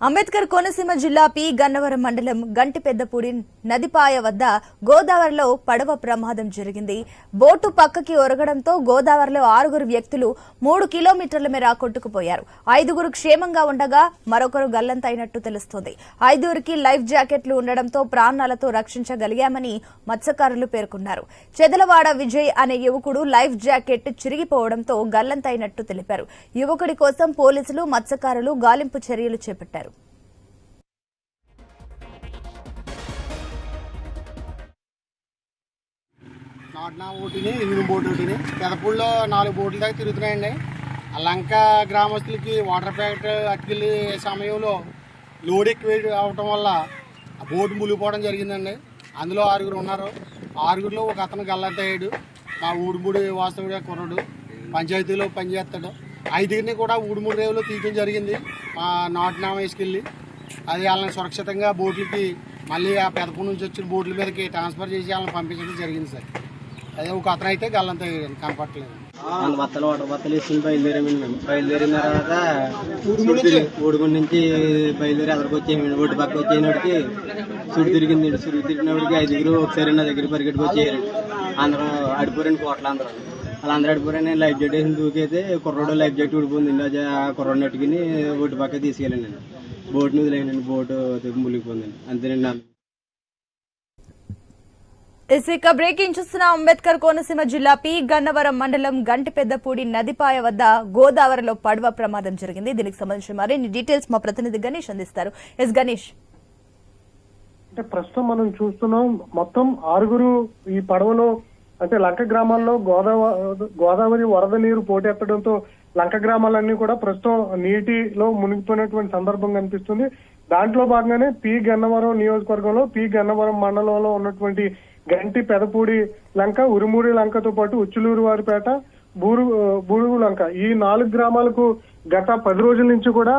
అంబేద్కర్ కోనసీమ జిల్లా పి గన్నవరం మండలం గంటిపెద్దపూడి నదిపాయ వద్ద గోదావరిలో పడవ ప్రమాదం జరిగింది. బోటు పక్కకి ఒరగడంతో గోదావరిలో ఆరుగురు వ్యక్తులు మూడు కిలోమీటర్ల మేర కొట్టుకుపోయారు. ఐదుగురు క్షేమంగా ఉండగా మరొకరు గల్లంతైనట్టు తెలుస్తోంది. ఐదుగురికి లైఫ్ జాకెట్లు ఉండడంతో ప్రాణాలతో రక్షించగలిగామని మత్స్యకారులు పేర్కొన్నారు. చెదలవాడ విజయ్ అనే యువకుడు లైఫ్ జాకెట్ చిరిగిపోవడంతో గల్లంతైనట్టు తెలిపారు. యువకుడి కోసం పోలీసులు మత్స్యకారులు గాలింపు చర్యలు చేపట్టారు. నాట్నా ఓటిని ఇంజిన్ బోట్ ఒకటిని పెదపూడిలో నాలుగు బోట్ల దాకా తిరుగుతున్నాయండి. ఆ లంక గ్రామస్తులకి వాటర్ ప్యాకెట్ అట్టుకెళ్ళి సమయంలో లోడ్ ఎక్కువ అవటం వల్ల ఆ బోటు మునిగిపోవడం జరిగిందండి. అందులో ఆరుగురు ఉన్నారు. ఆరుగురిలో ఒక అతను గల్లంతయ్యాడు మా ఊడుమూడి వాస్తవుడే కుర్రడు. పంచాయతీలో పనిచేస్తాడు ఐదుగురిని కూడా ఊడుమూడి రేవులో తీయడం జరిగింది. మా నాటినా వేసుకెళ్ళి అది వాళ్ళని సురక్షితంగా బోట్లకి మళ్ళీ ఆ పెదపూడి నుంచి వచ్చిన బోట్ల మీదకి ట్రాన్స్ఫర్ చేసి వాళ్ళని పంపించడం జరిగింది సార్. అదే ఒక అతను అయితే గల్లంత బత్తలు వాటర్ బత్తలు వేసుకుని బయలుదేరామండి మేము. బయలుదేరిన తర్వాత ఊడుగుండి నుంచి? బయలుదేరి అదరికి వచ్చేయండి ఒడ్డు పక్క వచ్చేనడికి సుడి తిరిగింది సుడి తిరిగినప్పటికి ఐదుగురు ఒకసారి నా దగ్గర పరిగెట్టుకు వచ్చేయారండి అందరూ అడిపోరండి కోట్ల అందరూ. అలా అందరూ అడిపోరని లైఫ్ జాకెట్ వేసి దూకైతే కుర్రోడు లైఫ్ జాకెట్ ఊడిపోయింది. అది ఆ కుర్రోడు నెట్టుకుని ఒడ్డు పక్క తీసుకెళ్ళండి బోట్ని వదిలేయండి బోటు మునిగిపోయిందండి అంతేనండి ఇక బ్రేకింగ్ చూస్తున్న అంబేద్కర్ కోనసీమ జిల్లా పి. గన్నవరం మండలం గంటిపెద్దపూడి నదిపాయ వద్ద గోదావరిలో పడవ ప్రమాదం జరిగింది. దీనికి సంబంధించిన మరిన్ని డీటెయిల్స్ మా ప్రతినిధి గణేష్ అందిస్తారు. ఎస్ గణేష్. అంటే ప్రస్తుతం మనం చూస్తున్నాం మొత్తం ఆరుగురు ఈ పడవలో అంటే లంక గ్రామాల్లో గోదావరి గోదావరి వరద నీరు పోటెత్తడంతో లంక గ్రామాలన్నీ కూడా ప్రస్తుతం నీటిలో మునిగిపోయినటువంటి సందర్భం కనిపిస్తుంది. దాంట్లో భాగంగానే పి. గన్నవరం నియోజకవర్గంలో పి. గన్నవరం మండలంలో ఉన్నటువంటి గంటి పెదపూడి లంక ఉరుమూరి లంకతో పాటు ఉచ్చులూరు వారిపేట బూరు బూరుగు లంక. ఈ నాలుగు గ్రామాలకు గత పది రోజుల నుంచి కూడా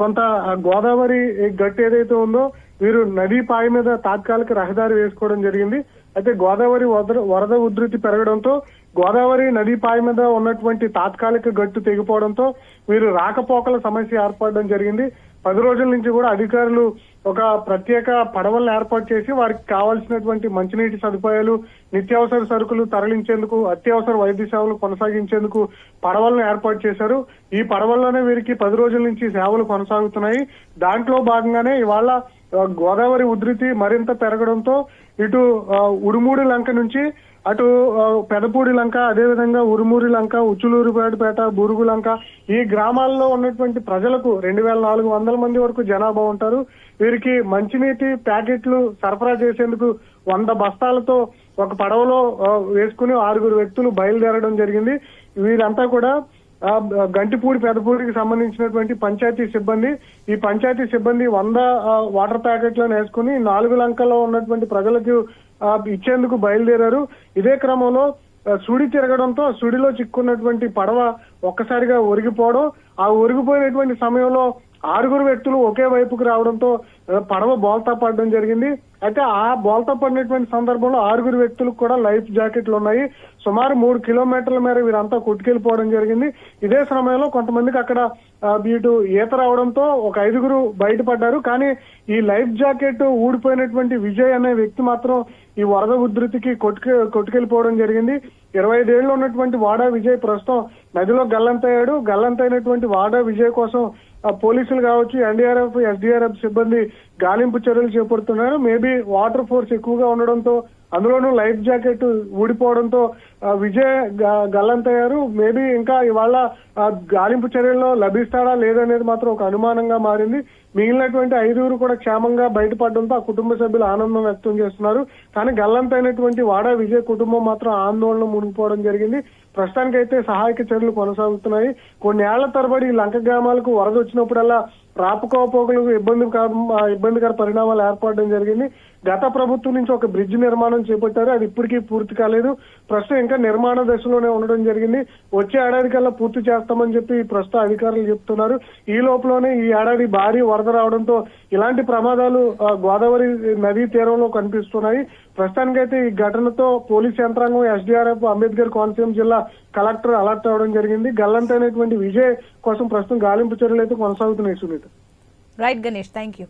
కొంత గోదావరి గట్టు ఏదైతే ఉందో వీరు నదీ పాయ మీద తాత్కాలిక రహదారి వేసుకోవడం జరిగింది. అయితే గోదావరి వరద ఉధృతి పెరగడంతో గోదావరి నదీ పాయ మీద ఉన్నటువంటి తాత్కాలిక గట్టు తెగిపోవడంతో వీరు రాకపోకల సమస్య ఏర్పడడం జరిగింది. పది రోజుల నుంచి కూడా అధికారులు ఒక ప్రత్యేక పడవలను ఏర్పాటు చేసి వారికి కావాల్సినటువంటి మంచినీటి సదుపాయాలు నిత్యావసర సరుకులు తరలించేందుకు అత్యవసర వైద్య సేవలు కొనసాగించేందుకు పడవలను ఏర్పాటు చేశారు. ఈ పడవల్లోనే వీరికి పది రోజుల నుంచి సేవలు కొనసాగుతున్నాయి. దాంట్లో భాగంగానే ఇవాళ గోదావరి ఉధృతి మరింత పెరగడంతో ఇటు ఉడుమూడి లంక నుంచి అటు పెదపూడి లంక అదేవిధంగా ఉరుమూరి లంక ఉచ్చులూరుపేటపేట బురుగు లంక ఈ గ్రామాల్లో ఉన్నటువంటి ప్రజలకు రెండు వేల నాలుగు వందల మంది వరకు జనాభా ఉంటారు. వీరికి మంచినీటి ప్యాకెట్లు సరఫరా చేసేందుకు వంద బస్తాలతో ఒక పడవలో వేసుకుని ఆరుగురు వ్యక్తులు బయలుదేరడం జరిగింది. వీరంతా కూడా గంటిపూడి పెదపూడికి సంబంధించినటువంటి పంచాయతీ సిబ్బంది ఈ పంచాయతీ సిబ్బంది వంద వాటర్ ప్యాకెట్లను వేసుకుని నాలుగు లంకల్లో ఉన్నటువంటి ప్రజలకు ఇచ్చేందుకు బయలుదేరారు. ఇదే క్రమంలో సుడి తిరగడంతో సుడిలో చిక్కున్నటువంటి పడవ ఒక్కసారిగా ఒరిగిపోవడం. ఆ ఒరిగిపోయినటువంటి సమయంలో ఆరుగురు వ్యక్తులు ఒకే వైపుకు రావడంతో పడవ బోల్తా పడడం జరిగింది. అయితే ఆ బోల్తా పడినటువంటి సందర్భంలో ఆరుగురు వ్యక్తులకు కూడా లైఫ్ జాకెట్లు ఉన్నాయి. సుమారు మూడు కిలోమీటర్ల మేర వీరంతా కొట్టుకెళ్ళిపోవడం జరిగింది. ఇదే సమయంలో కొంతమందికి అక్కడ వీటు ఇటు ఈత రావడంతో ఒక ఐదుగురు బయటపడ్డారు. కానీ ఈ లైఫ్ జాకెట్ ఊడిపోయినటువంటి విజయ్ అనే వ్యక్తి మాత్రం ఈ వరద ఉధృతికి కొట్టుకె కొట్టుకెళ్ళిపోవడం జరిగింది. ఇరవై ఐదేళ్ళు ఉన్నటువంటి వాడా విజయ్ ప్రస్తుతం నదిలో గల్లంతయ్యాడు. గల్లంతైనటువంటి వాడా విజయ్ కోసం పోలీసులు కావచ్చు ఎన్డీఆర్ఎఫ్ ఎస్డీఆర్ఎఫ్ సిబ్బంది గాలింపు చర్యలు చేపడుతున్నారు. మేబీ వాటర్ ఫోర్స్ ఎక్కువగా ఉండడంతో అందులోనూ లైఫ్ జాకెట్ ఊడిపోవడంతో విజయ్ గల్లంతయ్యారు. మేబీ ఇంకా ఇవాళ గాలింపు చర్యల్లో లభిస్తాడా లేదనేది మాత్రం ఒక అనుమానంగా మారింది. మిగిలినటువంటి ఐదుగురు కూడా క్షేమంగా బయటపడడంతో ఆ కుటుంబ సభ్యులు ఆనందం వ్యక్తం చేస్తున్నారు. కానీ గల్లంతైనటువంటి వాడా విజయ్ కుటుంబం మాత్రం ఆందోళన మునిగిపోవడం జరిగింది. ప్రస్తుతానికైతే సహాయక చర్యలు కొనసాగుతున్నాయి. కొన్ని ఏళ్ళ తరబడి లంక గ్రామాలకు వరద వచ్చినప్పుడల్లా రాపకోపోకలకు ఇబ్బంది ఇబ్బందికర పరిణామాలు ఏర్పడడం జరిగింది. గత ప్రభుత్వం నుంచి ఒక బ్రిడ్జ్ నిర్మాణం చేపట్టారు. అది ఇప్పటికీ పూర్తి కాలేదు. ప్రస్తుతం ఇంకా నిర్మాణ దశలోనే ఉండడం జరిగింది. వచ్చే ఏడాది కల్లా పూర్తి చేస్తామని చెప్పి ప్రస్తుత అధికారులు చెప్తున్నారు. ఈ లోపలనే ఈ ఏడాది భారీ వరద రావడంతో ఇలాంటి ప్రమాదాలు ఆ, గోదావరి నదీ తీరంలో కనిపిస్తున్నాయి. ప్రస్తుతానికైతే ఈ ఘటనతో పోలీస్ యంత్రాంగం ఎస్డీఆర్ఎఫ్ అంబేద్కర్ కోనసీమ జిల్లా కలెక్టర్ అలర్ట్ అవ్వడం జరిగింది. గల్లంతైనటువంటి విజయ్ కోసం ప్రస్తుతం గాలింపు చర్యలు అయితే కొనసాగుతున్నాయి Sunitha. Right Ganesh thank you